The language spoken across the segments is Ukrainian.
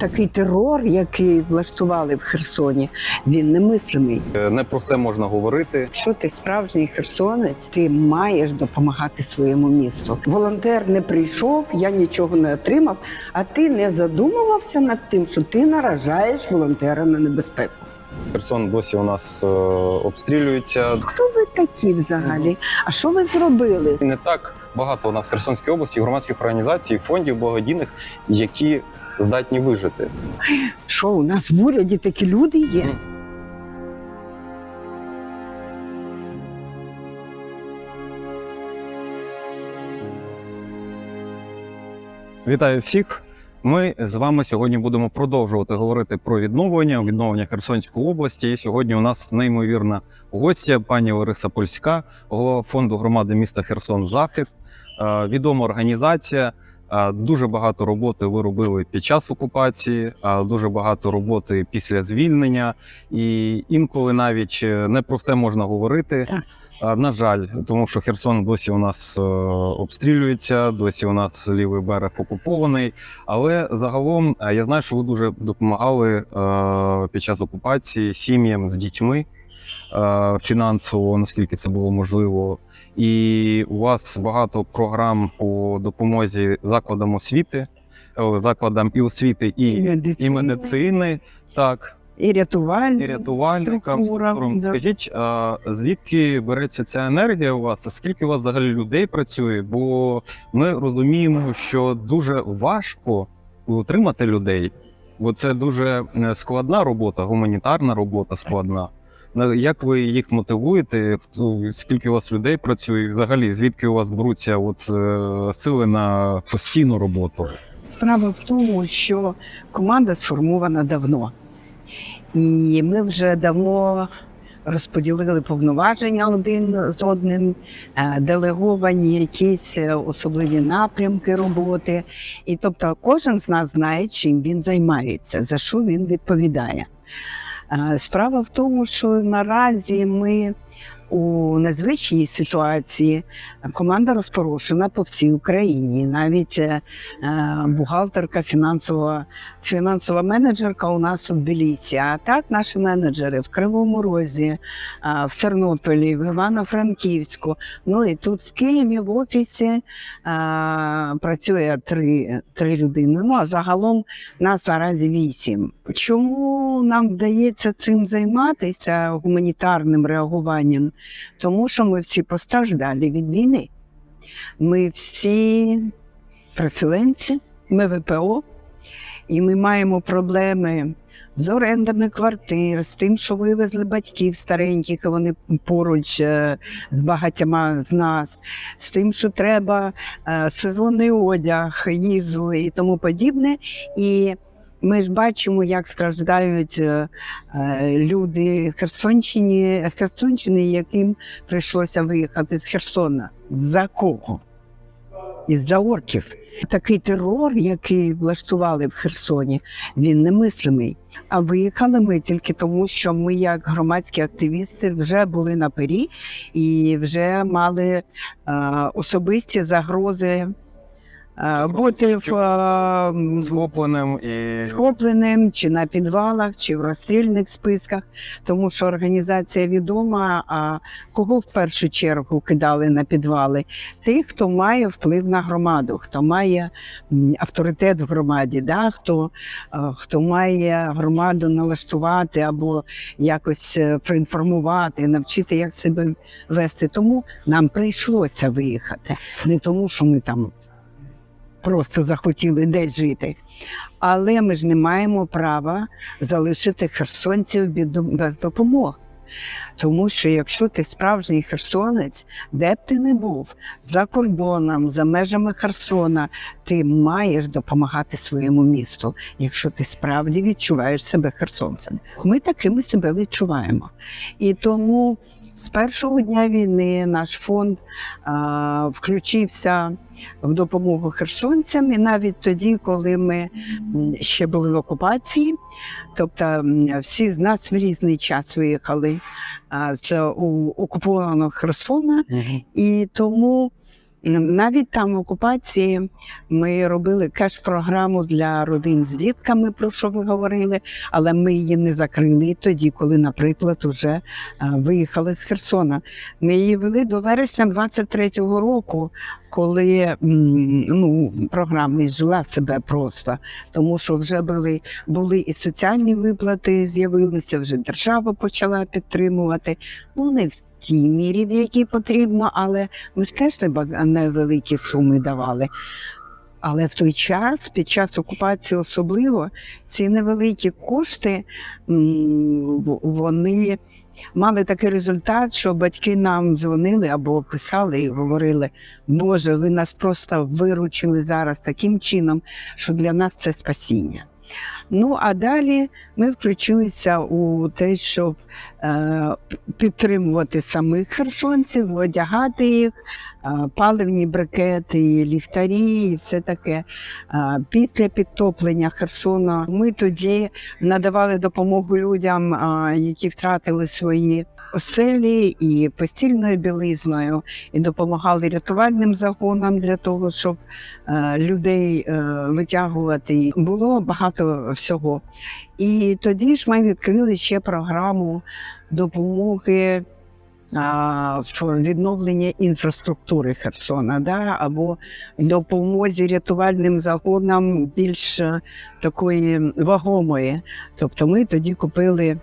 Такий терор, який влаштували в Херсоні, він немислимий. Е, Не про все можна говорити. Якщо ти справжній херсонець, ти маєш допомагати своєму місту. Волонтер не прийшов, я нічого не отримав. А ти не задумувався над тим, що ти наражаєш волонтера на небезпеку. Херсон досі у нас е, обстрілюється. Хто ви такі взагалі? А що ви зробили? Не так багато у нас в Херсонській області громадських організацій, фондів благодійних, які здатні вижити. Що у нас в уряді такі люди є? Вітаю всіх. Ми з вами сьогодні будемо продовжувати говорити про відновлення, відновлення Херсонської області. І сьогодні у нас неймовірна гостя, пані Лариса Польська, голова фонду громади міста Херсон Захист, Е, відома організація. Дуже багато роботи ви робили під час окупації, е, дуже багато роботи після звільнення, і інколи навіть е, не про все можна говорити. На жаль, тому що Херсон досі у нас е, обстрілюється, досі у нас лівий берег окупований. Але загалом е, я знаю, що ви дуже допомагали під час окупації сім'ям з дітьми фінансово, наскільки це було можливо. І у вас багато програм по допомозі закладам освіти, е, закладам і освіти, і, медицини, і медицини. Так, і рятувальні. і рятувальникам. структурам, структурам. да. Скажіть, а звідки береться ця енергія у вас? Скільки у вас взагалі людей працює? Бо ми розуміємо, що дуже важко утримати людей, бо це дуже е, складна робота, гуманітарна робота складна. Як ви їх мотивуєте? Хто- Скільки у вас людей працює? Взагалі, звідки у вас беруться от, е, сили на постійну роботу? Справа в тому, що команда сформована давно, і ми вже давно розподілили повноваження один з одним, е, делеговані якісь особливі напрямки роботи. І тобто кожен з нас знає, чим він займається, за що він відповідає. Е, Справа в тому, що наразі ми у незвичній ситуації команда розпорошена по всій Україні. Навіть е, бухгалтерка, фінансова, фінансова менеджерка у нас у Тбілісі. А так наші менеджери в Кривому Розі, е, в Тернополі, в Івано-Франківську. Ну і тут в Києві в офісі е, працює три, три людини. Ну а загалом нас наразі вісім. Чому нам вдається цим займатися гуманітарним реагуванням? Тому що ми всі постраждалі від війни. Ми всі переселенці, ми ВПО, і ми маємо проблеми з орендами квартир, з тим, що вивезли батьків стареньких, і вони поруч е, з багатьма з нас, з тим, що треба е, сезонний одяг, їжу і тому подібне. І ми ж бачимо, як страждають е, е, люди Херсонщині, Херсонщини, яким прийшлося виїхати з Херсона. За кого? Із-за орків. Такий терор, який влаштували в Херсоні, він немислимий. А виїхали ми тільки тому, що ми, як громадські активісти, вже були на пері і вже мали е, особисті загрози бути в е, Схопленим і схопленим чи на підвалах, чи в розстрільних списках, тому що організація відома. А кого в першу чергу кидали на підвали? Тих, хто має вплив на громаду, хто має авторитет в громаді, да? хто, е, хто має громаду налаштувати або якось е, проінформувати, навчити, як себе вести. Тому нам прийшлося виїхати. Не тому, що ми там просто захотіли десь жити. Але ми ж не маємо права залишити херсонців без допомоги. Тому що якщо ти справжній херсонець, де б ти не був, за кордоном, за межами Херсона, ти маєш допомагати своєму місту, якщо ти справді відчуваєш себе херсонцем. Ми такими себе відчуваємо. І тому з першого дня війни наш фонд а, включився в допомогу херсонцям, і навіть тоді, коли ми ще були в окупації, тобто всі з нас в різний час виїхали а, з окупованого Херсона, і тому Навіть там в окупації ми робили кеш-програму для родин з дітками, про що ви говорили, але ми її не закрили тоді, коли, наприклад, уже е, виїхали з Херсона. Ми її вели до вересня 23-го року, коли ну, програма жила себе просто, тому що вже були, були і соціальні виплати, з'явилися, вже держава почала підтримувати. Ну, не в тій мірі, в якій потрібно, але ми ж теж невеликі суми давали. Але в той час, під час окупації особливо, ці невеликі кошти вони мали такий результат, що батьки нам дзвонили або писали і говорили: Боже, ви нас просто виручили зараз таким чином, що для нас це спасіння. Ну а далі ми включилися у те, щоб е, підтримувати самих херсонців, одягати їх, е, паливні брикети, ліхтарі і все таке. Е, Після підтоплення Херсона ми тоді надавали допомогу людям, е, які втратили свої оселі і постільною білизною, і допомагали рятувальним загонам для того, щоб е, людей е, витягувати. Було багато всього. І тоді ж ми відкрили ще програму допомоги а, в відновленні інфраструктури Херсона, да, або допомозі рятувальним загонам більш е, такої вагомої. Тобто ми тоді купили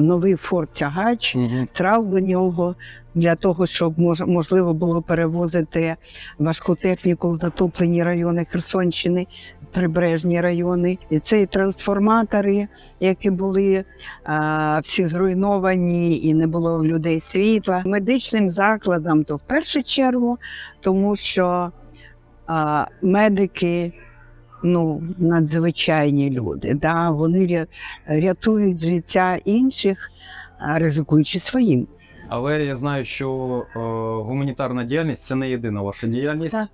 новий форт тягач, трав до нього для того, щоб можливо було перевозити важку техніку в затоплені райони Херсонщини, прибережні райони. І це і трансформатори, які були а, всі зруйновані, і не було в людей світла. Медичним закладам то в першу чергу, тому що а, медики. Ну, надзвичайні люди, да? вони ря- рятують життя інших, ризикуючи своїм. Але я знаю, що е, гуманітарна діяльність це не єдина ваша діяльність. Так.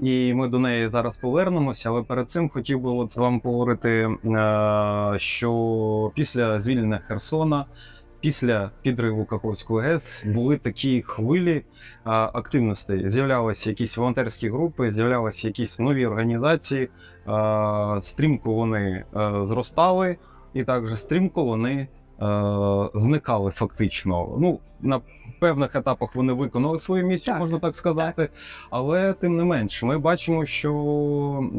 І ми до неї зараз повернемося. Але перед цим хотів би от з вами поговорити, е, що після звільнення Херсона, після підриву Каховської ГЕС були такі хвилі активностей. З'являлися якісь волонтерські групи, з'являлися якісь нові організації. Стрімко вони е, зростали, і також стрімко вони е, зникали фактично. Ну, на певних етапах вони виконали свою місію, можна так сказати. Але тим не менш, ми бачимо, що е,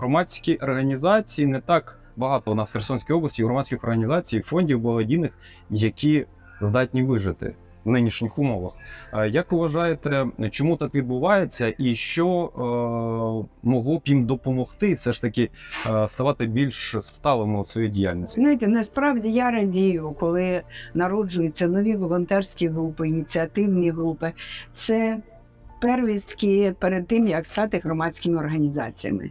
громадські організації не так багато у нас в Херсонській області громадських організацій, фондів благодійних, які здатні вижити. В нинішніх умовах. Е, Як ви вважаєте, чому так відбувається, і що е, могло б їм допомогти все ж таки е, ставати більш сталими у своїй діяльності? Знаєте, насправді я радію, коли народжуються нові волонтерські групи, ініціативні групи. Це первістки перед тим, як стати громадськими організаціями.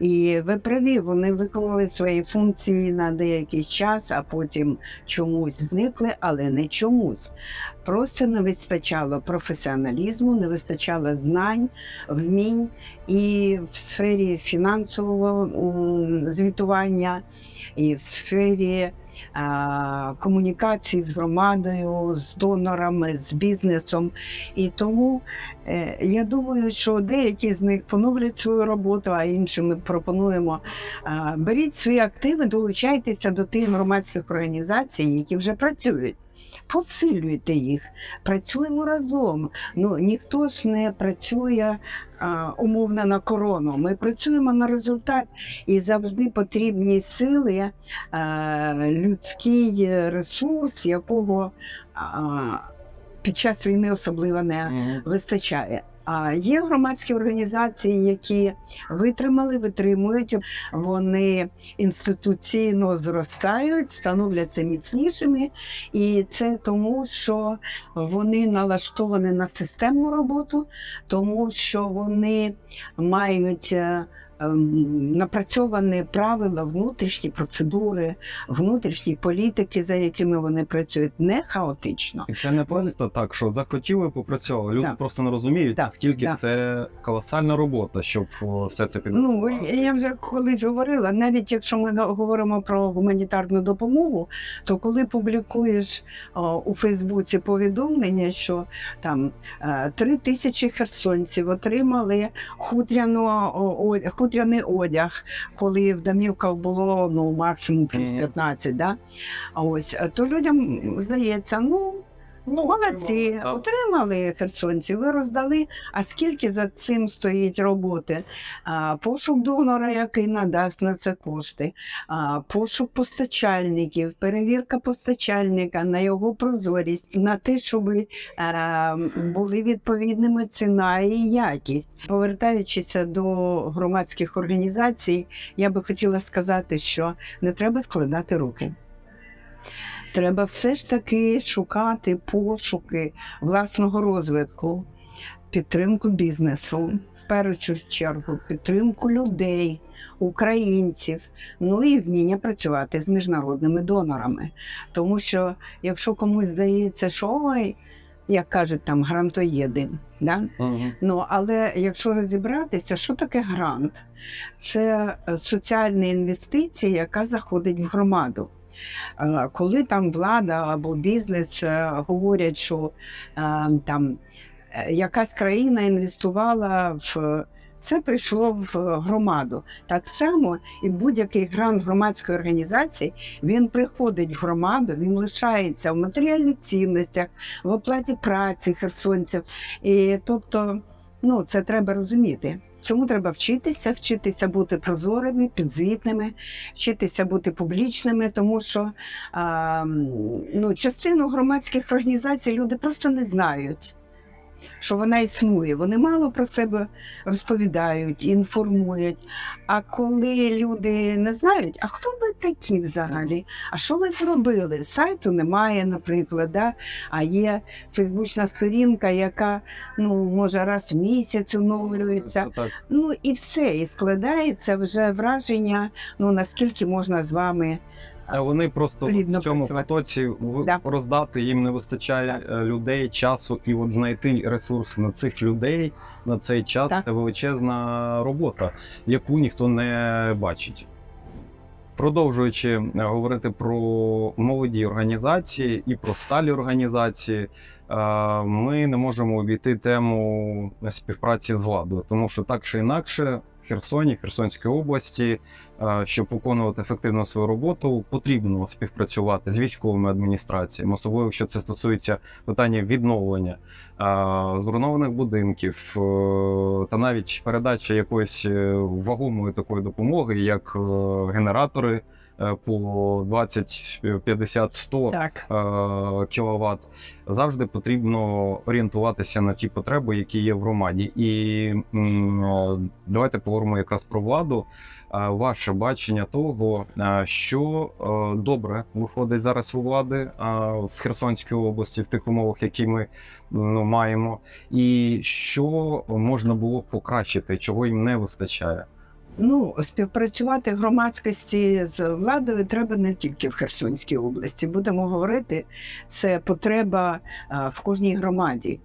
І ви праві, вони виконали свої функції на деякий час, а потім чомусь зникли, але не чомусь. Просто не вистачало професіоналізму, не вистачало знань, вмінь і в сфері фінансового звітування, і в сфері комунікації з громадою, з донорами, з бізнесом. І тому я думаю, що деякі з них поновлять свою роботу, а іншим ми пропонуємо беріть свої активи, долучайтеся до тих громадських організацій, які вже працюють. Посилюйте їх, працюємо разом. Ну ніхто ж не працює а, умовно на корону. Ми працюємо на результат і завжди потрібні сили, людський ресурс, якого під час війни особливо не вистачає. А є громадські організації, які витримали, витримують, вони інституційно зростають, становляться міцнішими, і це тому, що вони налаштовані на системну роботу, тому що вони мають е, напрацьовані правила, внутрішні процедури, внутрішні політики, за якими вони працюють, не хаотично. І це не просто так, що захотіли попрацювали. Люди Так. просто не розуміють, Так, наскільки так. це колосальна робота, щоб все це Ну, я вже колись говорила, навіть якщо ми говоримо про гуманітарну допомогу, то коли публікуєш о, у Фейсбуці повідомлення, що там е, три тисячі херсонців отримали хутряну, о, о- хутряний одяг, коли в домівках було ну, максимум плюс Мгм. 15, да? Ось, то людям здається, ну. Ну, молодці, так. отримали херсонці, ви роздали. А скільки за цим стоїть роботи? А, пошук донора, який надасть на це кошти, а, пошук постачальників, перевірка постачальника на його прозорість, на те, щоб е, були відповідними ціна і якість. Повертаючися до громадських організацій, я би хотіла сказати, що не треба складати руки. Треба все ж таки шукати пошуки власного розвитку, підтримку бізнесу, в першу чергу, підтримку людей, українців, ну і вміння працювати з міжнародними донорами. Тому що якщо комусь здається, що ой, як кажуть там грантоєди, да? Мгм. Ну, але якщо розібратися, що таке грант? Це е, соціальна інвестиція, яка заходить в громаду. Е, Коли там влада або бізнес е, говорять, що е, там якась країна інвестувала в це прийшло в громаду. Так само і будь-який грант громадської організації він приходить в громаду, він лишається в матеріальних цінностях, в оплаті праці херсонців. І тобто, ну це треба розуміти. Цьому треба вчитися, вчитися бути прозорими, підзвітними, вчитися бути публічними, тому що а, ну, частину громадських організацій люди просто не знають, що вона існує. Вони мало про себе розповідають, інформують. А коли люди не знають, а хто ви такі взагалі? А що ви зробили? Сайту немає, наприклад, да? а є фейсбучна сторінка, яка ну, може раз в місяць оновлюється. Ну і все, і складається вже враження, ну наскільки можна з вами. А вони просто Плідно в цьому працювати. потоці Да. роздати їм не вистачає е, людей, часу, і от знайти ресурс на цих людей на цей час Так. це величезна робота, яку ніхто не бачить. Продовжуючи е, говорити про молоді організації і про сталі організації, ми не можемо обійти тему співпраці з владою, тому що так чи інакше, в Херсоні, Херсонській області, е, щоб виконувати ефективно свою роботу, потрібно співпрацювати з військовими адміністраціями, особливо якщо це стосується питання відновлення е, зруйнованих будинків е, та навіть передача якоїсь е, вагомої такої допомоги, як е, генератори е, по 20, 50, 100 Так. кВт, завжди потрібно орієнтуватися на ті потреби, які є в громаді. І е, давайте поговоримо якраз про владу. Е, Ваше бачення того, е, що е, добре виходить зараз у влади е, в Херсонській області в тих умовах, які ми ну, маємо, і що можна було покращити, чого їм не вистачає. Ну, співпрацювати громадськості з владою треба не тільки в Херсонській області. Будемо говорити, це потреба в кожній громаді.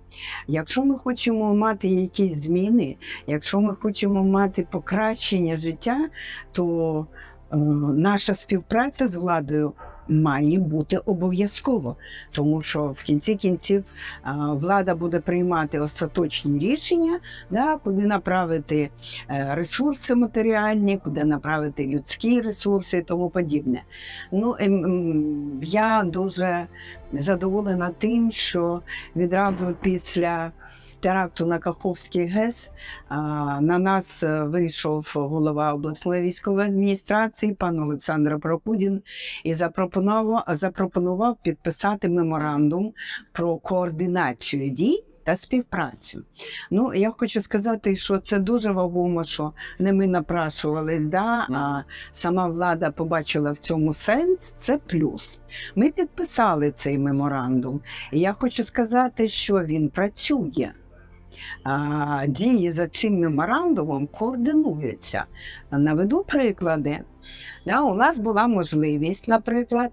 Якщо ми хочемо мати якісь зміни, якщо ми хочемо мати покращення життя, то е, наша співпраця з владою має бути обов'язково, тому що в кінці кінців влада буде приймати остаточні рішення, да, куди направити е, ресурси матеріальні, куди направити людські ресурси і тому подібне. Ну, ем, я дуже задоволена тим, що відразу після теракту на Каховський ГЕС на нас е, вийшов голова обласної військової адміністрації, пан Олександр Прокудін, і запропонував, запропонував підписати меморандум про координацію дій та співпрацю. Ну, я хочу сказати, що це дуже вагомо, що не ми напрашувались, да, а сама влада побачила в цьому сенс, це плюс. Ми підписали цей меморандум, і я хочу сказати, що він працює. Дії за цим меморандумом координуються. Наведу приклади. Да, у нас була можливість, наприклад,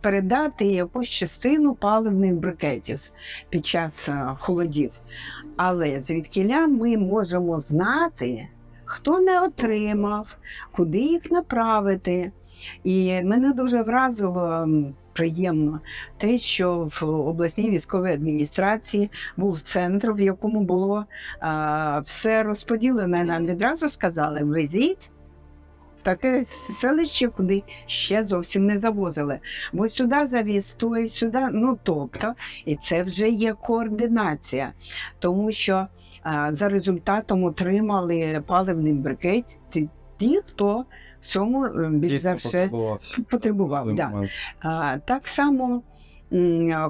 передати якусь частину паливних брикетів під час холодів. Але звідкіля ми можемо знати, хто не отримав, куди їх направити. І мене дуже вразило приємно те, що в обласній військовій адміністрації був центр, в якому було а, все розподілене. Нам відразу сказали: везіть. Таке селище, куди ще зовсім не завозили. Бо сюди завіз, той сюди. Ну тобто, і це вже є координація, тому що а, за результатом отримали паливний брикет ті, хто в цьому е, більш за все потребував. Да. А, так само,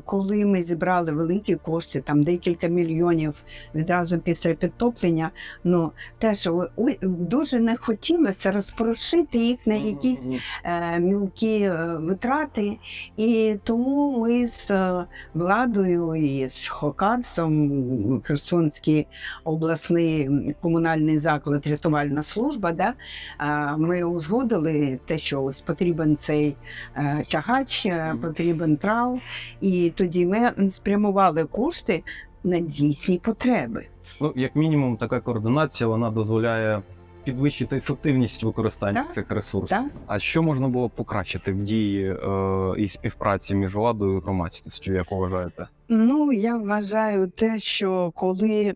коли ми зібрали великі кошти, там декілька мільйонів відразу після підтоплення, ну теж дуже не хотілося розпрошити їх на якісь е, мілкі е, витрати. І тому ми з е, владою і з Хокарсом, Херсонський обласний комунальний заклад, рятувальна служба, да, е, ми узгодили те, що ось потрібен цей е, тягач, е, потрібен трал. І тоді ми спрямували кошти на дійсні потреби. Ну, як мінімум, така координація вона дозволяє підвищити ефективність використання Так, цих ресурсів. Так? А що можна було покращити в дії е, і співпраці між владою і громадськістю, як вважаєте? Ну, я вважаю те, що коли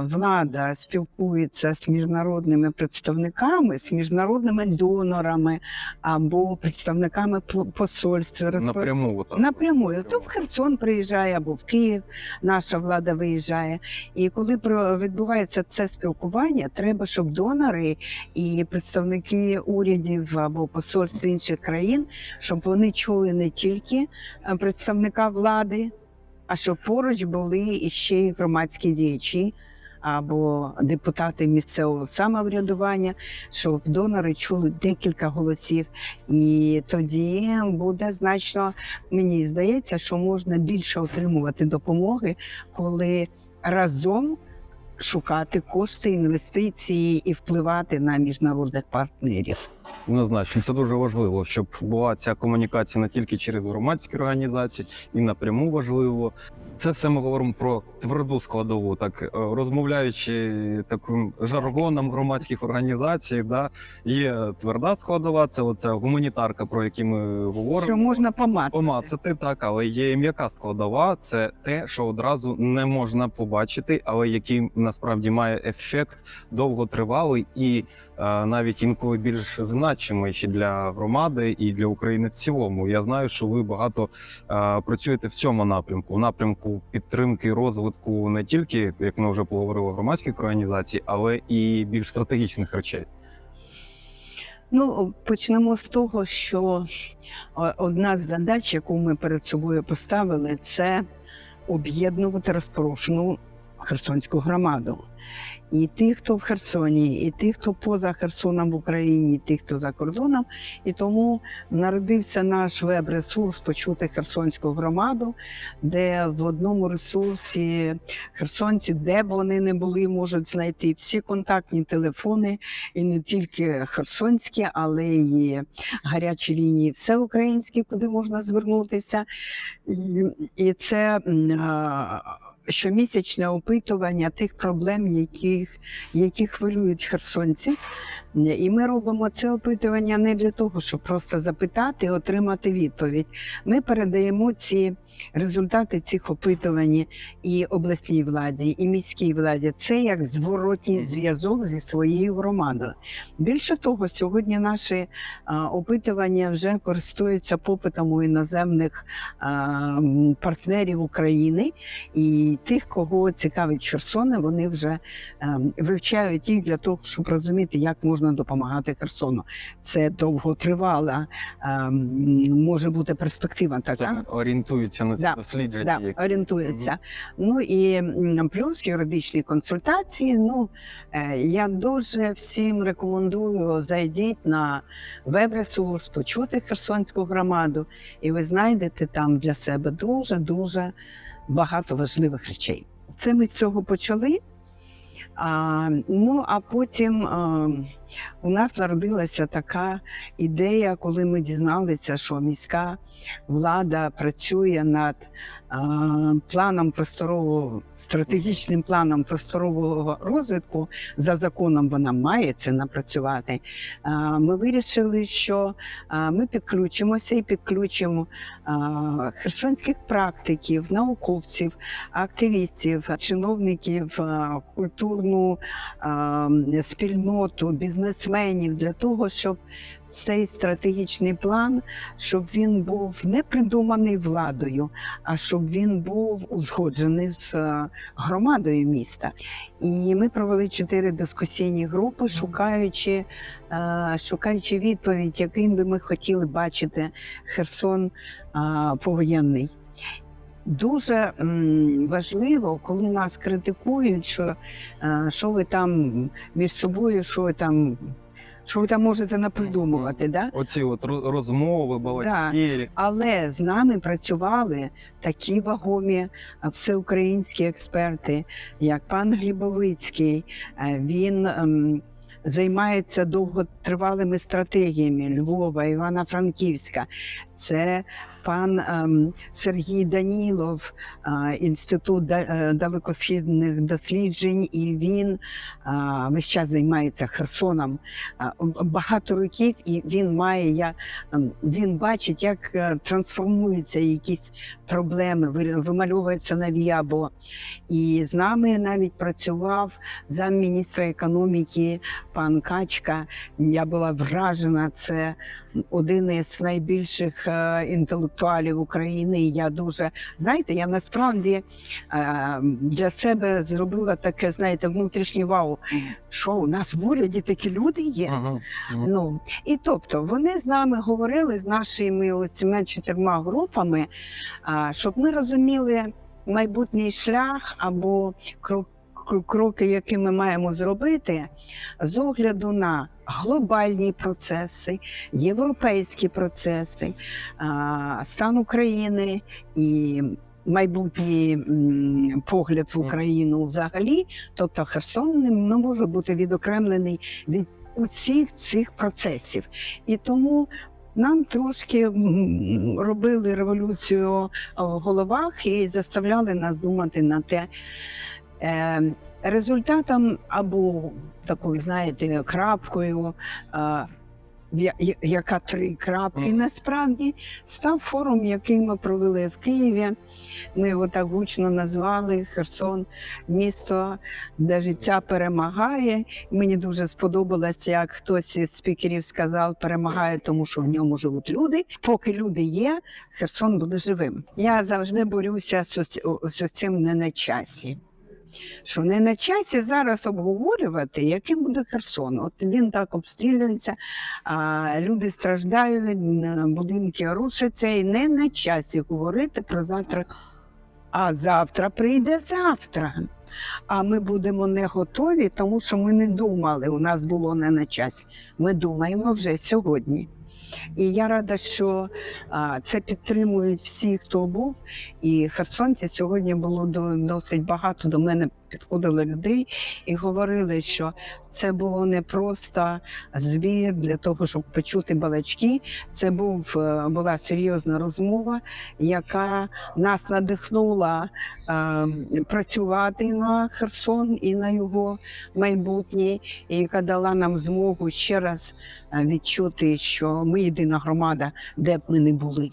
влада спілкується з міжнародними представниками, з міжнародними донорами або представниками по- посольств, Напряму так. Напрямую. То в Херсон приїжджає або в Київ, наша влада виїжджає. І коли відбувається це спілкування, треба, щоб донори і представники урядів або посольств інших країн, щоб вони чули не тільки е, представника влади, а щоб поруч були іще й громадські діячі. Або депутати місцевого самоврядування, щоб донори чули декілька голосів, і тоді буде значно мені здається, що можна більше отримувати допомоги, коли разом шукати кошти, інвестиції і впливати на міжнародних партнерів. Однозначно, це дуже важливо, щоб була ця комунікація не тільки через громадські організації, і напряму важливо. Це все ми говоримо про тверду складову, так е, розмовляючи таким жаргоном громадських організацій, да, є тверда складова, це оця гуманітарка, про яку ми говоримо. Що можна помацати. Помацати так, але є м'яка складова. Це те, що одразу не можна побачити, але який насправді має ефект довготривалий і навіть інколи більш значимий для громади і для України в цілому. Я знаю, що ви багато е, працюєте в цьому напрямку, в напрямку підтримки розвитку не тільки, як ми вже поговорили, громадських організацій, але і більш стратегічних речей. Ну, почнемо з того, що одна з задач, яку ми перед собою поставили, це об'єднувати розпорошену Херсонську громаду. І ті, хто в Херсоні, і ті, хто поза Херсоном в Україні, і ті, хто за кордоном. І тому народився наш веб-ресурс Почути Херсонську громаду, де в одному ресурсі херсонці, де б вони не були, можуть знайти всі контактні телефони, і не тільки херсонські, але й гарячі лінії всеукраїнські, куди можна звернутися. І це а, щомісячне опитування тих проблем, яких, які хвилюють херсонців. І ми робимо це опитування не для того, щоб просто запитати і отримати відповідь. Ми передаємо ці результати цих опитувань і обласній владі, і міській владі. Це як зворотній зв'язок зі своєю громадою. Більше того, сьогодні наші опитування вже користуються попитом у іноземних партнерів України і тих, кого цікавить Херсон, вони вже ем, вивчають їх для того, щоб розуміти, як можна допомагати Херсону. Це довготривала ем, може бути перспектива така. Так, орієнтуються на ці Да, дослідження. Да, які- орієнтується. Ну і плюс юридичні консультації. Ну е, я дуже всім рекомендую зайдіть на веб-ресурс, почути Херсонську громаду, і ви знайдете там для себе дуже дуже багато важливих речей. Це ми з цього почали. А, ну, а потім а, у нас народилася така ідея, коли ми дізналися, що міська влада працює над планом просторового, стратегічним планом просторового розвитку. За законом вона має це напрацювати. Ми вирішили, що ми підключимося і підключимо херсонських практиків, науковців, активістів, чиновників, культурну спільноту, бізнесменів для того, щоб цей стратегічний план, щоб він був не придуманий владою, а щоб він був узгоджений з е, громадою міста. І ми провели чотири дискусійні групи, шукаючи, е, шукаючи відповідь, яким би ми хотіли бачити Херсон е, повоєнний. Дуже важливо, коли нас критикують, що, що ви там між собою, що ви там, що ви там можете напридумувати. Да? Оці от ро- розмови, балачки. Але з нами працювали такі вагомі всеукраїнські експерти, як пан Глібовицький. Е, Він ем, займається довготривалими стратегіями Львова, Івана Франківська. Це пан ем, Сергій Данілов, інститут да- е, далекосхідних досліджень, і він весь час займається Херсоном багато років, і він має я ем, він бачить, як е, трансформуються якісь проблеми, вимальовуються нові або і з нами навіть працював замміністра економіки пан Качка. Я була вражена. Це один із найбільших е, інтелектуалів України. І я дуже знаєте, я насправді е, для себе зробила таке, знаєте, внутрішнє вау. Що у нас в уряді такі люди є? Ага. Мгм. Ну і тобто вони з нами говорили з нашими оціми чотирма групами, щоб ми розуміли майбутній шлях або кро- кро- кроки, які ми маємо зробити з огляду на глобальні процеси, європейські процеси, стан України і. Майбутній погляд в Україну взагалі, тобто Херсон не, може бути відокремлений від усіх цих процесів. І тому нам трошки робили революцію в головах і заставляли нас думати на те. Е, результатом або такою, знаєте, крапкою. е, яка три крапки, насправді став форум, який ми провели в Києві. Ми його так гучно назвали Херсон, місто, де життя перемагає. Мені дуже сподобалось, як хтось із спікерів сказав, перемагає, тому що в ньому живуть люди. Поки люди є, Херсон буде живим. Я завжди борюся з цим не на часі. Що не на часі зараз обговорювати, яким буде Херсон. От він так обстрілюється, а люди страждають, будинки рушаться, і не на часі говорити про завтра. А завтра прийде завтра. А ми будемо не готові, тому що ми не думали. У нас було не на часі. Ми думаємо вже сьогодні. І я рада, що це підтримують всі, хто був. І херсонці сьогодні було до- досить багато до мене підходило людей і говорили, що це було не просто збір для того, щоб почути балачки. Це був е, була серйозна розмова, яка нас надихнула е, працювати на Херсон і на його майбутнє, і яка дала нам змогу ще раз відчути, що ми єдина громада, де б ми не були.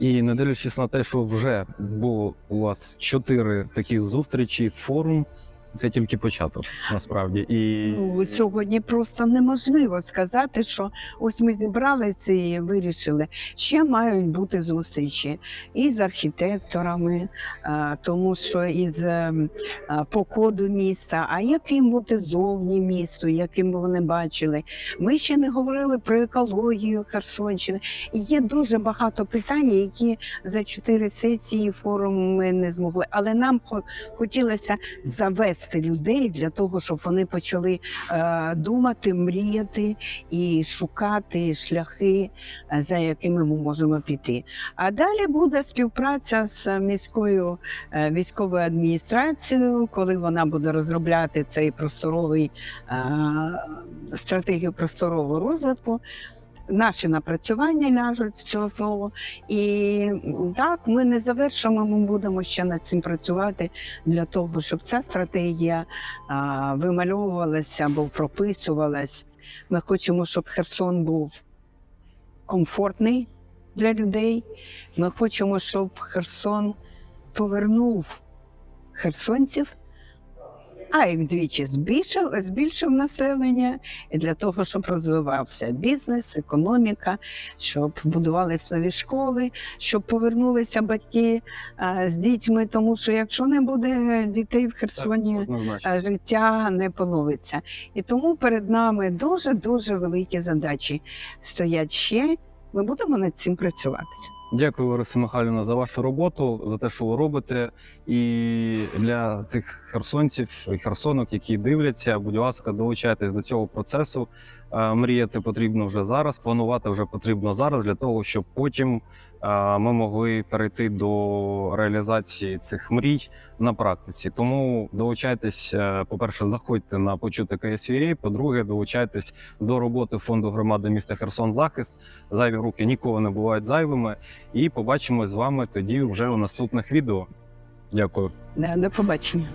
І не дивлячись на те, що вже було у вас чотири таких зустрічі, форум. Це тільки початок, насправді. І Ну, сьогодні просто неможливо сказати, що ось ми зібралися і вирішили. Ще мають бути зустрічі і з архітекторами, а, тому що із ем, а, по коду міста, а яким бути зовні місту, яким вони бачили. Ми ще не говорили про екологію Херсонщини. І є дуже багато питань, які за чотири сесії форуму ми не змогли. Але нам хотілося завести довести людей для того, щоб вони почали е, думати, мріяти і шукати шляхи, е, за якими ми можемо піти. А далі буде співпраця з міською е, військовою адміністрацією, коли вона буде розробляти цей просторовий стратегію просторового розвитку. Наші напрацювання ляжуть в цю основу. І так, ми не завершимо, ми будемо ще над цим працювати для того, щоб ця стратегія а, вимальовувалася або прописувалась. Ми хочемо, щоб Херсон був комфортний для людей. Ми хочемо, щоб Херсон повернув херсонців, а й вдвічі збільшив, збільшив населення для того, щоб розвивався бізнес, економіка, щоб будувалися нові школи, щоб повернулися батьки а, з дітьми, тому що якщо не буде дітей в Херсоні, а, життя не поновиться. І тому перед нами дуже дуже великі задачі стоять ще. Ми будемо над цим працювати. Дякую, Лариса Михайлівна, за вашу роботу, за те, що ви робите. І для тих херсонців і херсонок, які дивляться, будь ласка, долучайтесь до цього процесу. Е, Мріяти потрібно вже зараз, планувати вже потрібно зараз для того, щоб потім ми могли перейти до реалізації цих мрій на практиці. Тому долучайтесь, е, по-перше, заходьте на почути КСВІ, По-друге, долучайтесь до роботи фонду громади міста Херсон Захист. Зайві руки ніколи не бувають зайвими. І побачимось з вами тоді вже у наступних відео. Дякую. До побачення.